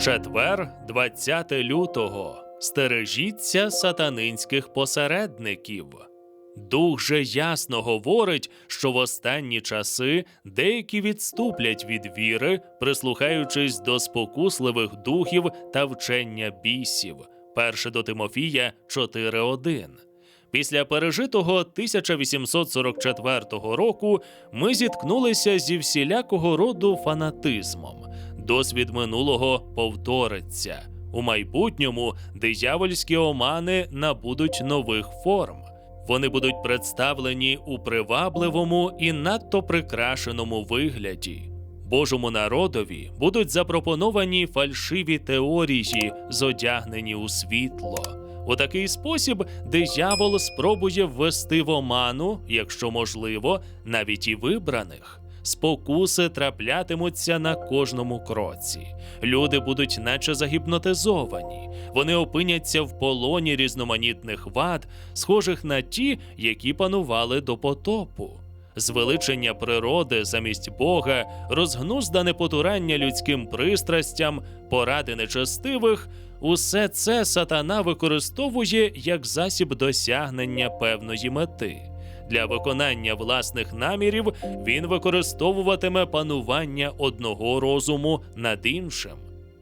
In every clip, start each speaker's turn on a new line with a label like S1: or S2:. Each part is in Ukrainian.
S1: Четвер, 20 лютого. Стережіться сатанинських посередників. Дух же ясно говорить, що в останні часи деякі відступлять від віри, прислухаючись до спокусливих духів та вчення бісів. Перше до Тимофія 4.1. Після пережитого 1844 року ми зіткнулися зі всілякого роду фанатизмом. Досвід минулого повториться. У майбутньому диявольські омани набудуть нових форм. Вони будуть представлені у привабливому і надто прикрашеному вигляді. Божому народові будуть запропоновані фальшиві теорії, зодягнені у світло. У такий спосіб диявол спробує ввести в оману, якщо можливо, навіть і вибраних. Спокуси траплятимуться на кожному кроці. Люди будуть наче загіпнотизовані. Вони опиняться в полоні різноманітних вад, схожих на ті, які панували до потопу. Звеличення природи замість Бога, розгнуздане потурання людським пристрастям, поради нечестивих усе це сатана використовує як засіб досягнення певної мети. Для виконання власних намірів він використовуватиме панування одного розуму над іншим.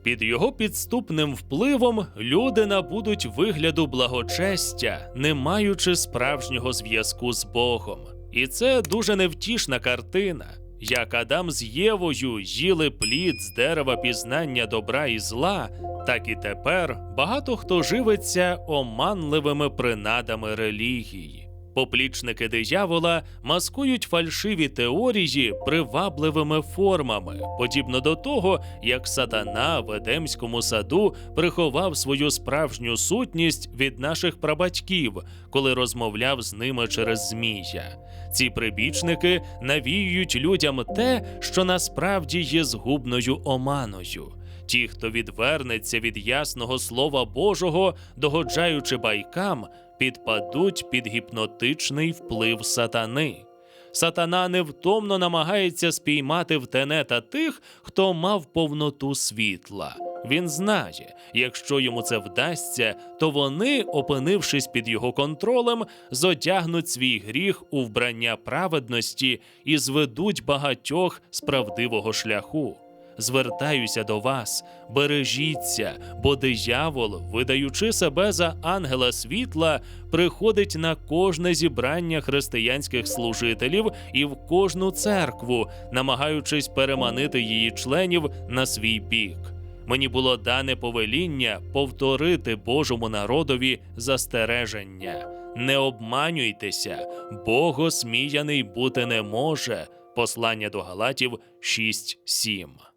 S1: Під його підступним впливом люди набудуть вигляду благочестя, не маючи справжнього зв'язку з Богом. І це дуже невтішна картина. Як Адам з Євою їли плід з дерева пізнання добра і зла, так і тепер багато хто живиться оманливими принадами релігії. Поплічники диявола маскують фальшиві теорії привабливими формами, подібно до того, як сатана в Едемському саду приховав свою справжню сутність від наших прабатьків, коли розмовляв з ними через змія. Ці прибічники навіюють людям те, що насправді є згубною оманою. Ті, хто відвернеться від ясного слова Божого, догоджаючи байкам, підпадуть під гіпнотичний вплив сатани. Сатана невтомно намагається спіймати в тенета тих, хто мав повноту світла. Він знає, якщо йому це вдасться, то вони, опинившись під його контролем, зодягнуть свій гріх у вбрання праведності і зведуть багатьох з правдивого шляху. Звертаюся до вас, бережіться, бо диявол, видаючи себе за ангела світла, приходить на кожне зібрання християнських служителів і в кожну церкву, намагаючись переманити її членів на свій бік. Мені було дане повеління повторити Божому народові застереження. Не обманюйтеся, Бог осміяний бути не може. Послання до Галатів 6.7